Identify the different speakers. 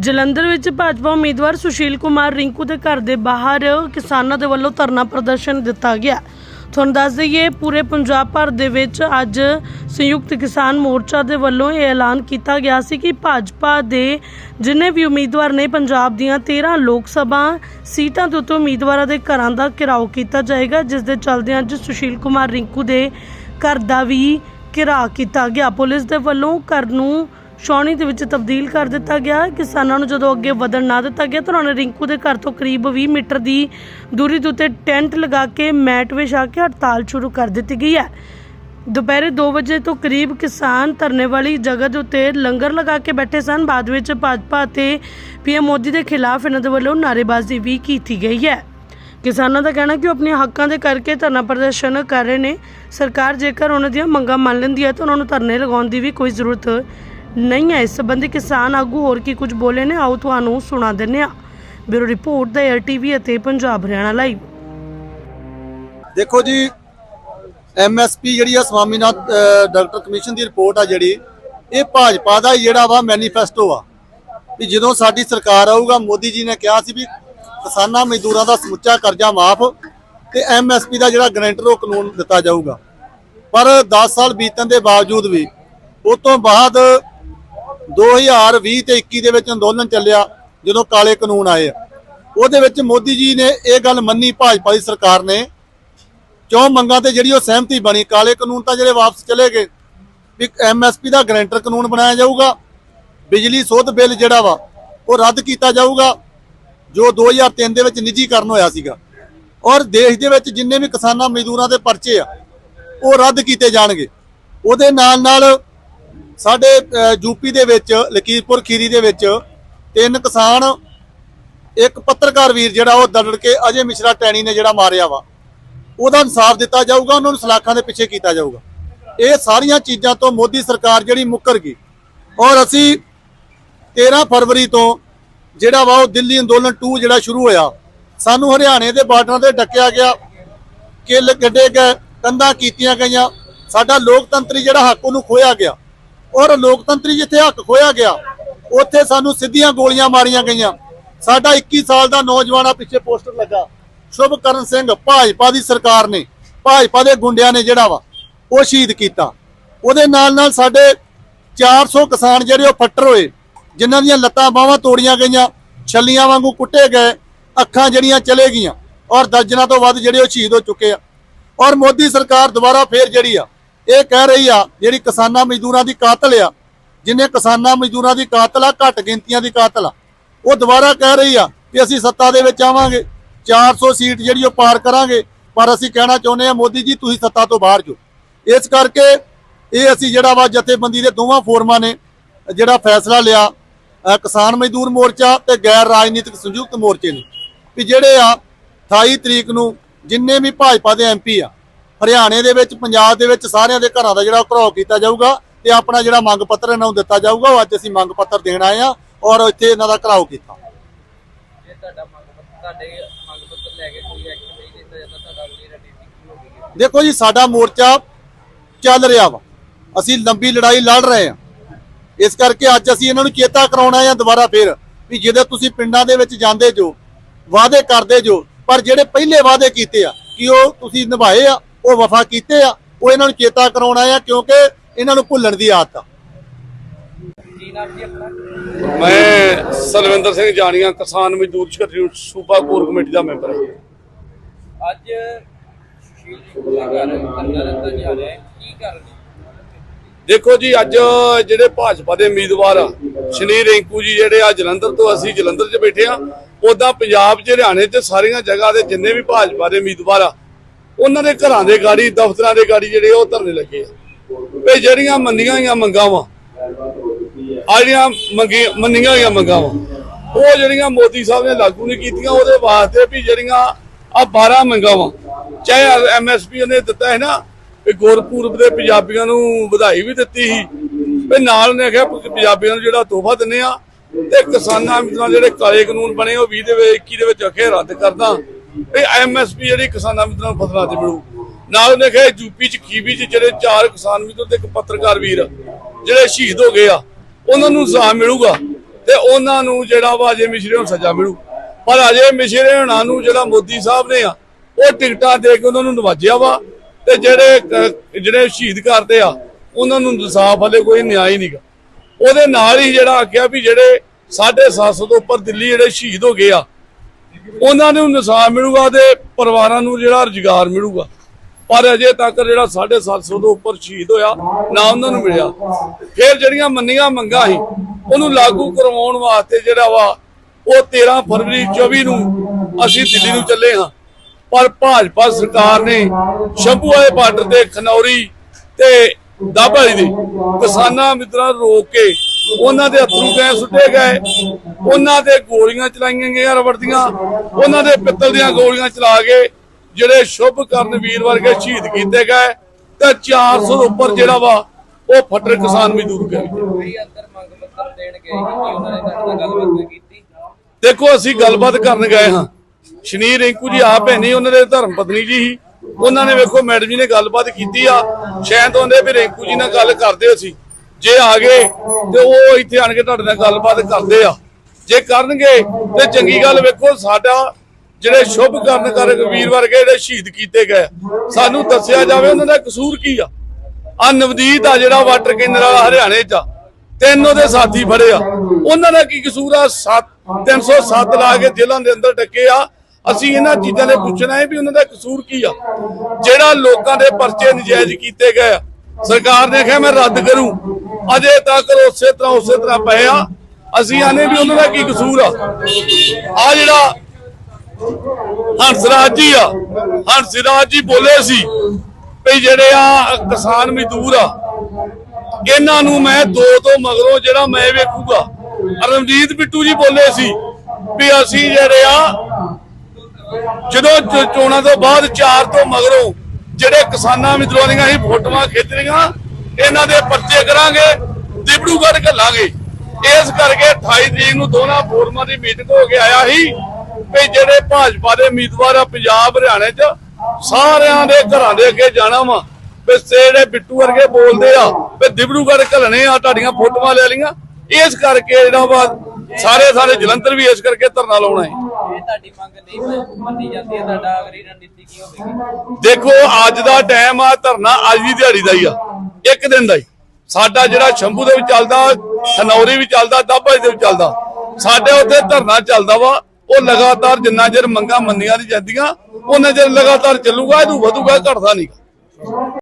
Speaker 1: ਜਲੰਧਰ ਵਿੱਚ ਭਾਜਪਾ ਉਮੀਦਵਾਰ ਸੁਸ਼ੀਲ ਕੁਮਾਰ ਰਿੰਕੂ ਦੇ ਘਰ ਦੇ ਬਾਹਰ ਕਿਸਾਨਾਂ ਦੇ ਵੱਲੋਂ ਧਰਨਾ ਪ੍ਰਦਰਸ਼ਨ ਦਿੱਤਾ ਗਿਆ। ਤੁਹਾਨੂੰ ਦੱਸ ਦਈਏ, ਪੂਰੇ ਪੰਜਾਬ ਭਰ ਦੇ ਵਿੱਚ ਅੱਜ ਸੰਯੁਕਤ ਕਿਸਾਨ ਮੋਰਚਾ ਦੇ ਵੱਲੋਂ ਇਹ ਐਲਾਨ ਕੀਤਾ ਗਿਆ ਸੀ ਕਿ ਭਾਜਪਾ ਦੇ ਜਿੰਨੇ ਵੀ ਉਮੀਦਵਾਰ ਨੇ ਪੰਜਾਬ ਦੀਆਂ 13 ਲੋਕ ਸਭਾ ਸੀਟਾਂ ਦੇ ਉੱਤੇ ਉਮੀਦਵਾਰਾਂ ਦੇ ਘਰਾਂ ਦਾ ਘਿਰਾਓ ਕੀਤਾ ਜਾਏਗਾ, ਜਿਸ ਦੇ ਚੱਲਦਿਆਂ ਅੱਜ ਸੁਸ਼ੀਲ ਕੁਮਾਰ ਰਿੰਕੂ ਦੇ ਘਰ ਦਾ ਵੀ ਘਿਰਾ ਕੀਤਾ ਗਿਆ। ਪੁਲਿਸ ਦੇ ਵੱਲੋਂ ਘਰ ਨੂੰ ਛਾਉਣੀ ਦੇ ਵਿੱਚ ਤਬਦੀਲ ਕਰ ਦਿੱਤਾ ਗਿਆ ਕਿਸਾਨਾਂ ਨੂੰ ਜਦੋਂ ਅੱਗੇ ਵਧਣ ਨਾ ਦਿੱਤਾ ਗਿਆ ਤਾਂ ਉਹਨਾਂ ਨੇ ਰਿੰਕੂ ਦੇ ਘਰ ਤੋਂ ਕਰੀਬ 20 ਮੀਟਰ ਦੀ ਦੂਰੀ ਦੇ ਉੱਤੇ ਟੈਂਟ ਲਗਾ ਕੇ ਮੈਟ ਵਿਛਾ ਕੇ ਹੜਤਾਲ ਸ਼ੁਰੂ ਕਰ ਦਿੱਤੀ ਗਈ ਹੈ। ਦੁਪਹਿਰੇ 2 ਵਜੇ ਤੋਂ ਕਰੀਬ ਕਿਸਾਨ ਧਰਨੇ ਵਾਲੀ ਜਗ੍ਹਾ ਦੇ ਉੱਤੇ ਲੰਗਰ ਲਗਾ ਕੇ ਬੈਠੇ ਸਨ। ਬਾਅਦ ਵਿੱਚ ਭਾਜਪਾ ਅਤੇ ਪੀਐਮ ਮੋਦੀ ਦੇ ਖਿਲਾਫ ਇਹਨਾਂ ਦੇ ਵੱਲੋਂ ਨਾਅਰੇਬਾਜ਼ੀ ਵੀ ਕੀਤੀ ਗਈ ਹੈ। ਕਿਸਾਨਾਂ ਦਾ ਕਹਿਣਾ ਕਿ ਉਹ ਆਪਣੇ ਹੱਕਾਂ ਦੇ ਕਰਕੇ ਧਰਨਾ ਪ੍ਰਦਰਸ਼ਨ ਕਰ ਰਹੇ ਨੇ। ਸਰਕਾਰ ਜੇਕਰ ਉਹਨਾਂ ਦੀਆਂ ਮੰਗਾਂ ਮੰਨ ਲੈਂਦੀ ਹੈ ਤਾਂ ਉਹਨਾਂ ਨੂੰ ਧਰਨੇ ਲਗਾਉਣ ਦੀ ਵੀ ਕੋਈ ਜ਼ਰੂਰਤ ਨਹੀਂ ਹੈ। ਇਸ ਸੰਬੰਧੀ ਕਿਸਾਨ ਆਗੂ ਹੋਰ ਕੀ ਕੁਝ ਬੋਲੇ ਨੇ, ਆਓ ਤੁਹਾਨੂੰ ਸੁਣਾ ਦਿੰਦੇ ਹਾਂ। ਬਿਊਰੋ ਰਿਪੋਰਟ ਦਾ ਏਆਰ ਅਤੇ ਪੰਜਾਬ ਹਰਿਆਣਾ ਲਾਈਵ।
Speaker 2: ਦੇਖੋ ਜੀ ਐਮਐਸਪੀ ਜਿਹੜੀ ਆ ਸਵਾਮੀਨਾਥ ਡਾਕਟਰ ਕਮਿਸ਼ਨ ਦੀ ਰਿਪੋਰਟ ਆ ਜਿਹੜੀ, ਇਹ ਭਾਜਪਾ ਦਾ ਜਿਹੜਾ ਵਾ ਮੈਨੀਫੈਸਟੋ ਆ। ਵੀ ਜਦੋਂ ਸਾਡੀ ਸਰਕਾਰ ਆਊਗਾ, ਮੋਦੀ ਜੀ ਨੇ ਕਿਹਾ ਸੀ ਵੀ ਕਿਸਾਨਾਂ ਮਜ਼ਦੂਰਾਂ ਦਾ ਸਮੁੱਚਾ ਕਰਜ਼ਾ ਮਾਫ ਤੇ ਐਮਐਸਪੀ ਦਾ ਜਿਹੜਾ ਗਰੰਟਰ ਉਹ ਕਾਨੂੰਨ ਦਿੱਤਾ ਜਾਊਗਾ। ਪਰ 10 ਸਾਲ ਬੀਤਣ ਦੇ ਬਾਵਜੂਦ ਵੀ ਉਸ ਤੋਂ ਬਾਅਦ 2020 ਤੇ 21 ਦੇ ਵਿੱਚ ਅੰਦੋਲਨ ਚੱਲਿਆ, ਜਦੋਂ ਕਾਲੇ ਕਾਨੂੰਨ ਆਏ ਉਹਦੇ ਵਿੱਚ ਮੋਦੀ ਜੀ ਨੇ ਇਹ ਗੱਲ ਮੰਨੀ, ਭਾਜਪਾ ਦੀ ਸਰਕਾਰ ਨੇ। ਚੌਂ ਮੰਗਾਂ ਤੇ ਜਿਹੜੀ ਉਹ ਸਹਿਮਤੀ ਬਣੀ, ਕਾਲੇ ਕਾਨੂੰਨ ਤਾਂ ਜਿਹੜੇ ਵਾਪਸ ਚਲੇ ਗਏ, ਵੀ ਐਮਐਸਪੀ ਦਾ ਗਰੰਟਰ ਕਾਨੂੰਨ ਬਣਾਇਆ ਜਾਊਗਾ, ਬਿਜਲੀ ਸੋਧ ਬਿੱਲ ਜਿਹੜਾ ਵਾ, ਉਹ ਰੱਦ ਕੀਤਾ ਜਾਊਗਾ, ਜੋ 2003 ਦੇ ਵਿੱਚ ਨਿੱਜੀਕਰਨ ਹੋਇਆ ਸੀਗਾ। ਔਰ ਦੇਸ਼ ਦੇ ਵਿੱਚ ਜਿੰਨੇ ਵੀ ਕਿਸਾਨਾਂ ਮਜ਼ਦੂਰਾਂ ਦੇ ਪਰਚੇ ਆ, ਉਹ ਰੱਦ ਕੀਤੇ ਜਾਣਗੇ। ਉਹਦੇ ਨਾਲ ਨਾਲ ਸਾਡੇ ਯੂਪੀ ਦੇ ਵਿੱਚ, ਲਕੀਰਪੁਰ ਖੀਰੀ ਦੇ ਵਿੱਚ ਤਿੰਨ ਕਿਸਾਨ, ਇੱਕ ਪੱਤਰਕਾਰ ਵੀਰ ਜਿਹੜਾ ਉਹ ਦੜੜ ਕੇ ਅਜੇ ਮਿਸ਼ਰਾ ਟੈਣੀ ਨੇ ਜਿਹੜਾ ਮਾਰਿਆ ਵਾ। ਉਹਦਾ ਇਨਸਾਫ ਦਿੱਤਾ ਜਾਊਗਾ, ਉਹਨਾਂ ਨੂੰ ਸਲਾਖਾਂ ਦੇ ਪਿੱਛੇ ਕੀਤਾ ਜਾਊਗਾ। ਇਹ ਸਾਰੀਆਂ ਚੀਜ਼ਾਂ ਤੋਂ ਮੋਦੀ ਸਰਕਾਰ ਜਿਹੜੀ ਮੁੱਕਰ ਗਈ। ਔਰ ਅਸੀਂ 13 ਫਰਵਰੀ ਤੋਂ ਜਿਹੜਾ ਵਾ ਉਹ ਦਿੱਲੀ ਅੰਦੋਲਨ 2 ਜਿਹੜਾ ਸ਼ੁਰੂ ਹੋਇਆ, ਸਾਨੂੰ ਹਰਿਆਣੇ ਦੇ ਬਾਰਡਰਾਂ ਤੇ ਡੱਕਿਆ ਗਿਆ, ਕਿੱਲ ਕੱਢੇ ਗਏ, ਕੰਧਾਂ ਕੀਤੀਆਂ ਗਈਆਂ, ਸਾਡਾ ਲੋਕਤੰਤਰੀ ਜਿਹੜਾ ਹੱਕ ਉਹਨੂੰ ਖੋਇਆ ਗਿਆ। ਔਰ ਲੋਕਤੰਤਰੀ ਜਿੱਥੇ ਹੱਕ ਖੋਇਆ ਗਿਆ, ਉੱਥੇ ਸਾਨੂੰ ਸਿੱਧੀਆਂ ਗੋਲੀਆਂ ਮਾਰੀਆਂ ਗਈਆਂ। ਸਾਡਾ 21 ਸਾਲ ਦਾ ਨੌਜਵਾਨ ਆ ਪਿੱਛੇ ਪੋਸਟਰ ਲੱਗਾ। ਸ਼ੁਭਕਰਨ ਸਿੰਘ, ਭਾਜਪਾ ਦੀ ਸਰਕਾਰ ਨੇ, ਭਾਜਪਾ ਦੇ ਗੁੰਡਿਆਂ ਨੇ ਜਿਹੜਾ ਵਾ, ਉਹ ਸ਼ਹੀਦ ਕੀਤਾ। ਉਹਦੇ ਨਾਲ ਨਾਲ ਸਾਡੇ 400 ਕਿਸਾਨ ਜਿਹੜੇ ਉਹ ਫੱਟਰ ਹੋਏ, ਜਿਨ੍ਹਾਂ ਦੀਆਂ ਲੱਤਾਂ ਬਾਹਾਂ ਤੋੜੀਆਂ ਗਈਆਂ, ਛੱਲੀਆਂ ਵਾਂਗੂ ਕੁੱਟੇ ਗਏ, ਅੱਖਾਂ ਜਿਹੜੀਆਂ ਚਲੇ ਗਈਆਂ, ਔਰ ਦਰਜਨਾਂ ਤੋਂ ਵੱਧ ਜਿਹੜੇ ਉਹ ਸ਼ਹੀਦ ਹੋ ਚੁੱਕੇ ਆ। ਔਰ ਮੋਦੀ ਸਰਕਾਰ ਦੁਬਾਰਾ ਫੇਰ ਜਿਹੜੀ ਆ ਇਹ ਕਹਿ ਰਹੀ ਆ, ਜਿਹੜੀ ਕਿਸਾਨਾਂ ਮਜ਼ਦੂਰਾਂ ਦੀ ਕਾਤਲ ਆ, ਜਿਨੇ ਕਿਸਾਨਾਂ ਮਜ਼ਦੂਰਾਂ ਦੀ ਕਾਤਲ ਆ, ਘੱਟ ਗਿਣਤੀਆਂ ਦੀ ਕਾਤਲ ਆ, ਉਹ ਦੁਬਾਰਾ ਕਹਿ ਰਹੀ ਆ ਕਿ ਅਸੀਂ ਸੱਤਾ ਦੇ ਵਿੱਚ ਆਵਾਂਗੇ 400 ਸੀਟ ਜਿਹੜੀ ਉਹ ਪਾਰ ਕਰਾਂਗੇ, ਪਰ ਅਸੀਂ ਕਹਿਣਾ ਚਾਹੁੰਦੇ ਆ, ਮੋਦੀ ਜੀ, ਤੁਸੀਂ ਸੱਤਾ ਤੋਂ ਬਾਹਰ ਜੋ। ਇਸ ਕਰਕੇ ਇਹ ਅਸੀਂ ਜਿਹੜਾ ਵਾ ਜਥੇਬੰਦੀ ਦੇ ਦੋਵਾਂ ਫੋਰਮਾਂ ਨੇ, ਜਿਹੜਾ ਫੈਸਲਾ ਲਿਆ ਕਿਸਾਨ ਮਜ਼ਦੂਰ ਮੋਰਚਾ ਤੇ ਗੈਰ ਰਾਜਨੀਤਿਕ ਸੰਯੁਕਤ ਮੋਰਚੇ ਨੇ, ਵੀ ਜਿਹੜੇ ਆ 28 ਤਰੀਕ ਨੂੰ ਜਿੰਨੇ ਵੀ ਭਾਜਪਾ ਦੇ ਐਮਪੀ ਆ ਹਰਿਆਣੇ ਦੇ ਵਿੱਚ ਪੰਜਾਬ ਦੇ ਵਿੱਚ ਸਾਰਿਆਂ ਦੇ ਘਰਾਂ ਦਾ ਜਿਹੜਾ ਘਰਾਓ ਕੀਤਾ ਜਾਊਗਾ ਤੇ ਆਪਣਾ ਜਿਹੜਾ ਮੰਗ ਪੱਤਰ ਇਹਨਾਂ ਨੂੰ ਦਿੱਤਾ ਜਾਊਗਾ ਉਹ ਅੱਜ ਅਸੀਂ ਮੰਗ ਪੱਤਰ ਦੇਣ ਆਏ ਆ ਔਰ ਇੱਥੇ ਇਹਨਾਂ ਦਾ ਘਰਾਓ ਕੀਤਾ।
Speaker 3: ਜੇ ਤੁਹਾਡਾ ਮੰਗ ਪੱਤਰ ਤੁਹਾਡੇ ਮੰਗ ਪੱਤਰ ਲੈ ਕੇ ਕੋਈ ਐਕਸ਼ਨ ਨਹੀਂ ਲਿੱਤਾ ਜਾਂਦਾ ਤੁਹਾਡਾ ਅਗਲੀ ਰਣਨੀਤੀ ਕੀ ਹੋਗੀ
Speaker 2: ਦੇਖੋ ਜੀ ਸਾਡਾ ਮੋਰਚਾ ਚੱਲ ਰਿਹਾ ਵਾ। ਅਸੀਂ ਲੰਬੀ ਲੜਾਈ ਲੜ ਰਹੇ ਹਾਂ। ਇਸ ਕਰਕੇ ਅੱਜ ਅਸੀਂ ਇਹਨਾਂ ਨੂੰ ਚੇਤਾ ਕਰਾਉਣਾ ਹੈ ਦੁਬਾਰਾ ਫੇਰ ਵੀ ਜਿਹਦੇ ਤੁਸੀਂ ਪਿੰਡਾਂ ਦੇ ਵਿੱਚ ਜਾਂਦੇ ਜੋ ਵਾਅਦੇ ਕਰਦੇ ਜੋ ਪਰ ਜਿਹੜੇ ਪਹਿਲੇ ਵਾਅਦੇ ਕੀਤੇ ਆ ਕਿ ਉਹ ਤੁਸੀਂ ਨਿਭਾਏ ਆ? ਉਹ ਵਫਾ ਕੀਤੇ ਆ ਉਹ ਇਹਨਾਂ ਨੂੰ ਚੇਤਾ ਕਰਾਉਣਾ ਆ ਕਿਉਂਕਿ ਇਹਨਾਂ ਨੂੰ ਭੁੱਲਣ ਦੀ ਆਦਤ ਆ।
Speaker 3: ਕੀ ਨਾਮ ਜੀ ਆਪਣਾ
Speaker 4: ਮੈਂ ਸਲਵਿੰਦਰ ਸਿੰਘ ਜਾਣੀਆਂ ਕਿਸਾਨ ਮਜ਼ਦੂਰ ਛਤਰੀ ਸੂਬਾ ਕੋਰ ਕਮੇਟੀ ਦਾ ਮੈਂਬਰ ਹਾਂ।
Speaker 3: ਅੱਜ?
Speaker 4: ਦੇਖੋ ਜੀ ਅੱਜ ਜਿਹੜੇ ਭਾਜਪਾ ਦੇ ਉਮੀਦਵਾਰ ਆ ਸ਼ਨੀ ਰਿੰਕੂ ਜੀ ਜਿਹੜੇ ਆ ਜਲੰਧਰ ਤੋਂ ਅਸੀਂ ਜਲੰਧਰ 'ਚ ਬੈਠੇ ਆ ਉਦਾਂ ਪੰਜਾਬ 'ਚ ਹਰਿਆਣੇ 'ਚ ਸਾਰੀਆਂ ਜਗ੍ਹਾ ਦੇ ਜਿੰਨੇ ਵੀ ਭਾਜਪਾ ਦੇ ਉਮੀਦਵਾਰ ਆ ਉਹਨਾਂ ਦੇ ਘਰਾਂ ਦੇ ਗਾੜੀ, ਦਫ਼ਤਰਾਂ ਦੇ ਗਾੜੀ ਜਿਹੜੇ ਉਹ ਧਰਨੇ ਲੱਗੇ ਆ। ਵੀ ਜਿਹੜੀਆਂ ਮੰਨੀਆਂ ਹੋਈਆਂ ਮੰਗਾਂ ਵਾ ਆ ਜਿਹੜੀਆਂ ਮੰਗੀ, ਮੰਨੀਆਂ ਹੋਈਆਂ ਮੰਗਾਂ ਉਹ ਜਿਹੜੀਆਂ ਮੋਦੀ ਸਾਹਿਬ ਨੇ ਲਾਗੂ ਨਹੀਂ ਕੀਤੀਆਂ, ਉਹਦੇ ਵਾਸਤੇ ਵੀ ਜਿਹੜੀਆਂ ਆ 12 ਮੰਗਾਂ ਵਾ ਚਾਹੇ ਐਮਐਸਪੀ ਉਹਨੇ ਦਿੱਤਾ ਹੈ ਨਾ, ਵੀ ਗੁਰਪੁਰਬ ਦੇ ਪੰਜਾਬੀਆਂ ਨੂੰ ਵਧਾਈ ਵੀ ਦਿੱਤੀ ਸੀ, ਵੀ ਨਾਲ ਨੇ ਕਿਹਾ ਪੰਜਾਬੀਆਂ ਨੂੰ ਜਿਹੜਾ ਤੋਹਫਾ ਦਿੰਨੇ ਆ, ਤੇ ਕਿਸਾਨਾਂ ਮਿੱਤਰਾਂ ਜਿਹੜੇ ਕਾਲੇ ਕਾਨੂੰਨ ਬਣੇ, ਉਹ 20 ਦੇ ਵਿੱਚ 21 ਦੇ ਵਿੱਚ ਅਖੇ ਰੱਦ ਕਰਦਾ। ਵੀ ਐਮਐਸਪੀ ਜਿਹੜੀ ਕਿਸਾਨਾਂ ਮਿੱਤਰਾਂ ਨੂੰ ਫਸਲਾਂ ਤੇ ਮਿਲੂ। ਨਾਲ ਉਹਨੇ ਕਿਹਾ ਯੂਪੀ ਚ, ਖੀਬੀ ਚ ਜਿਹੜੇ ਚਾਰ ਕਿਸਾਨ ਮਿੱਤਰ ਤੇ ਇੱਕ ਪੱਤਰਕਾਰ ਵੀਰ ਜਿਹੜੇ ਸ਼ਹੀਦ ਹੋ ਗਏ ਆ, ਉਹਨਾਂ ਨੂੰ ਇਨਸਾਫ ਮਿਲੂਗਾ ਤੇ ਉਹਨਾਂ ਨੂੰ ਜਿਹੜਾ ਵਾ ਅਜੇ ਮਿਸ਼ਰੇ ਨੂੰ ਸਜ਼ਾ ਮਿਲੂ। ਪਰ ਅਜੇ ਮਿਸ਼ਰੇ ਹੋਣਾ ਨੂੰ ਜਿਹੜਾ ਮੋਦੀ ਸਾਹਿਬ ਨੇ ਆ, ਉਹ ਟਿਕਟਾਂ ਦੇ ਕੇ ਉਹਨਾਂ ਨੂੰ ਨਵਾਜਿਆ ਵਾ ਤੇ ਜਿਹੜੇ ਜਿਹੜੇ ਸ਼ਹੀਦ ਕਰਦੇ ਆ, ਉਹਨਾਂ ਨੂੰ ਇਨਸਾਫ ਹਲੇ ਕੋਈ ਨਿਆਂ ਹੀ ਨਹੀਂਗਾ। ਉਹਦੇ ਨਾਲ ਹੀ ਜਿਹੜਾ ਆਖਿਆ ਵੀ ਜਿਹੜੇ 750 ਤੋਂ ਉੱਪਰ ਦਿੱਲੀ ਜਿਹੜੇ ਸ਼ਹੀਦ ਹੋ ਗਏ ਆ ਉਹਨਾਂ ਨੂੰ ਇਨਸਾਫ ਮਿਲੂਗਾ ਤੇ ਪਰਿਵਾਰਾਂ ਨੂੰ ਜਿਹੜਾ ਰੁਜ਼ਗਾਰ ਮਿਲੂਗਾ। ਪਰ ਅਜੇ ਤੱਕ ਜਿਹੜਾ 750 ਤੋਂ ਉੱਪਰ ਸ਼ਹੀਦ ਹੋਇਆ, ਨਾ ਉਹਨਾਂ ਨੂੰ ਮਿਲਿਆ। ਫਿਰ ਜਿਹੜੀਆਂ ਮੰਨੀਆਂ ਮੰਗਾਂ ਸੀ, ਉਹਨੂੰ ਲਾਗੂ ਕਰਵਾਉਣ ਵਾਸਤੇ ਜਿਹੜਾ ਵਾ, ਉਹ 13 ਫਰਵਰੀ 24 ਨੂੰ ਅਸੀਂ ਦਿੱਲੀ ਨੂੰ ਚੱਲੇ ਹਾਂ। ਪਰ ਭਾਜਪਾ ਸਰਕਾਰ ਨੇ ਸ਼ੰਭੂ ਵਾਲੇ ਬਾਰਡਰ ਤੇ ਖਨੌਰੀ ਤੇ ਦਾਬਾਲੀ ਦੇ ਕਿਸਾਨਾਂ ਮਿੱਤਰਾਂ ਨੂੰ ਰੋਕ ਕੇ ਉਹਨਾਂ ਦੇ ਅਥਰੂ ਗਏ ਸੁੱਟੇ ਗਏ। ਉਹਨਾਂ ਦੇ ਗੋਲੀਆਂ ਚਲਾਈਆਂ ਗਈਆਂ ਰਬੜ ਦੀਆਂ। ਉਹਨਾਂ ਦੇ ਪਿੱਤਲ ਦੀਆਂ ਗੋਲੀਆਂ ਚਲਾ ਕੇ ਜਿਹੜੇ ਸ਼ੁਭ ਕਰਨ ਵੀਰ ਵਰਗੇ ਸ਼ਹੀਦ ਕੀਤੇ ਗਏ। ਤੇ 400 ਤੋਂ ਉੱਪਰ ਜਿਹੜਾ ਵਾ, ਉਹ ਫੱਟਰ ਕਿਸਾਨ ਮਜ਼ਦੂਰ ਗਏ। ਦੇਖੋ, ਅਸੀਂ ਗੱਲਬਾਤ ਕਰਨ ਗਏ ਹਾਂ। ਸ਼ਨੀਰ ਰਿੰਕੂ ਜੀ ਆਪ ਹੈ ਨਹੀਂ ਉਹਨਾਂ ਦੇ ਧਰਮ ਪਤਨੀ ਜੀ ਸੀ। ਉਹਨਾਂ ਨੇ ਵੇਖੋ, ਮੈਡਮ ਜੀ ਨੇ ਗੱਲਬਾਤ ਕੀਤੀ ਆ। ਸ਼ਾਇਦ ਉਹਦੇ ਵੀ ਰਿੰਕੂ ਜੀ ਨਾਲ ਗੱਲ ਕਰਦੇ ਅਸੀਂ ਜੇ ਆ ਗਏ ਤੇ ਉਹ ਇੱਥੇ ਆਣ ਕੇ ਤੁਹਾਡੇ ਨਾਲ ਗੱਲਬਾਤ ਕਰਦੇ ਆ। ਜੇ ਕਰਨਗੇ ਤੇ ਚੰਗੀ ਗੱਲ ਵੇਖੋ, ਸਾਡਾ ਜਿਹੜੇ ਸ਼ੁਭ ਕਰਨ ਕਰ ਵੀਰ ਵਰਗੇ ਜਿਹੜੇ ਸ਼ਹੀਦ ਕੀਤੇ ਗਏ, ਸਾਨੂੰ ਦੱਸਿਆ ਜਾਵੇ ਉਹਨਾਂ ਦਾ ਕਸੂਰ ਕੀ ਆ। ਆ ਨਵਦੀਤ ਆ ਜਿਹੜਾ ਵਾਟਰ ਕੇਂਦਰ ਵਾਲਾ ਹਰਿਆਣੇ ਚ ਆ, ਤਿੰਨ ਉਹਦੇ ਸਾਥੀ ਫੜੇ ਆ। ਉਹਨਾਂ ਦਾ ਕੀ ਕਸੂਰ ਆ? 307 ਲਾ ਕੇ ਜੇਲ੍ਹਾਂ ਦੇ ਅੰਦਰ ਟੱਕੇ ਆ। ਅਸੀਂ ਇਹਨਾਂ ਚੀਜ਼ਾਂ ਦੇ ਪੁੱਛਣਾ ਹੈ ਵੀ ਉਹਨਾਂ ਦਾ ਕਸੂਰ ਕੀ ਆ। ਜਿਹੜਾ ਲੋਕਾਂ ਦੇ ਪਰਚੇ ਨਜਾਇਜ਼ ਕੀਤੇ ਗਏ ਆ ਸਰਕਾਰ ਨੇ ਕਿਹਾ, ਮੈਂ ਰੱਦ ਕਰੂੰ। ਅਜੇ ਤੱਕ ਉਸੇ ਤਰ੍ਹਾਂ ਉਸੇ ਤਰ੍ਹਾਂ ਪਏ ਆ। ਅਸੀਂ ਆਨੇ ਵੀ ਉਹਨਾਂ ਦਾ ਕੀ ਕਸੂਰ ਆ? ਆ ਜਿਹੜਾ ਹੰਸਰਾਜ ਜੀ ਆ ਹੰਸਰਾਜ ਜੀ ਬੋਲੇ ਸੀ ਵੀ ਜਿਹੜੇ ਆ ਕਿਸਾਨ ਮਜ਼ਦੂਰ ਆ, ਇਹਨਾਂ ਨੂੰ ਮੈਂ ਦੋ ਤੋਂ ਮਗਰੋਂ ਜਿਹੜਾ ਮੈਂ ਵੇਖੂਗਾ, ਰਣਜੀਤ ਬਿੱਟੂ ਜੀ ਬੋਲੇ ਸੀ ਵੀ ਅਸੀਂ ਜਿਹੜੇ ਆ, ਜਦੋਂ ਚੋਣਾਂ ਤੋਂ ਬਾਅਦ ਚਾਰ ਤੋਂ ਮਗਰੋਂ ਜਿਹੜੇ ਕਿਸਾਨਾਂ ਮਜ਼ਦੂਰਾਂ ਹੀ ਅਸੀਂ ਫੋਟੋਆਂ ਖਿੱਚਣੀਆਂ, ਇਹਨਾਂ ਦੇ ਪਰਚੇ ਕਰਾਂਗੇ, ਦਿਬੜੂਗੜ੍ਹ ਘੱਲਾਂਗੇ। ਇਸ ਕਰਕੇ 28 ਤਰੀਕ ਨੂੰ ਦੋਨਾਂ ਫੋਰਮਾਂ ਦੀ ਮੀਟਿੰਗ ਹੋ ਕੇ ਆਇਆ ਸੀ ਵੀ ਜਿਹੜੇ ਭਾਜਪਾ ਦੇ ਉਮੀਦਵਾਰ ਆ ਪੰਜਾਬ, ਹਰਿਆਣੇ 'ਚ, ਸਾਰਿਆਂ ਦੇ ਘਰਾਂ ਦੇ ਅੱਗੇ ਜਾਣਾ ਵਾ। ਵੀ ਜਿਹੜੇ ਬਿੱਟੂ ਵਰਗੇ ਬੋਲਦੇ ਆ, ਵੀ ਦਿਬੜੂਗੜ੍ਹ ਘੱਲਣੇ ਆ, ਤੁਹਾਡੀਆਂ ਫੋਟੋਆਂ ਲੈ ਲਈਆਂ। ਇਸ ਕਰਕੇ ਜਿਹੜਾ ਵਾ ਸਾਰੇ ਸਾਰੇ ਜਲੰਧਰ ਵੀ ਇਸ ਕਰਕੇ ਧਰਨਾ ਲਾਉਣਾ ਹੈ।
Speaker 3: ਇਹ ਤੁਹਾਡੀ ਮੰਗ ਨਹੀਂ ਮੰਨੀ ਜਾਂਦੀ ਹੈ, ਤੁਹਾਡਾ ਅਗਲੀ ਰਣਨੀਤੀ ਕੀ ਹੋਵੇਗੀ?
Speaker 4: ਦੇਖੋ, ਅੱਜ ਦਾ ਟਾਈਮ ਆ, ਧਰਨਾ ਅੱਜ ਦੀ ਦਿਹਾੜੀ ਦਾ ਹੀ ਆ, ਇੱਕ ਦਿਨ ਦਾ ਹੀ। ਸਾਡਾ ਜਿਹੜਾ ਸ਼ੰਭੂ ਦੇ ਵਿੱਚ ਚੱਲਦਾ ਖਨੌਰੀ ਵੀ ਚੱਲਦਾ ਦਾਬਾ ਦੇ ਵਿੱਚ ਚੱਲਦਾ, ਸਾਡੇ ਉੱਥੇ ਧਰਨਾ ਚੱਲਦਾ ਵਾ, ਉਹ ਲਗਾਤਾਰ ਜਿੰਨਾ ਚਿਰ ਮੰਗਾਂ ਮੰਨੀਆਂ ਨਹੀਂ ਜਾਂਦੀਆਂ, ਉਹਨਾਂ ਚਿਰ ਲਗਾਤਾਰ ਚੱਲੂਗਾ, ਇਹਨੂੰ ਵਧੂਗਾ ਘਟਦਾ ਨਹੀਂ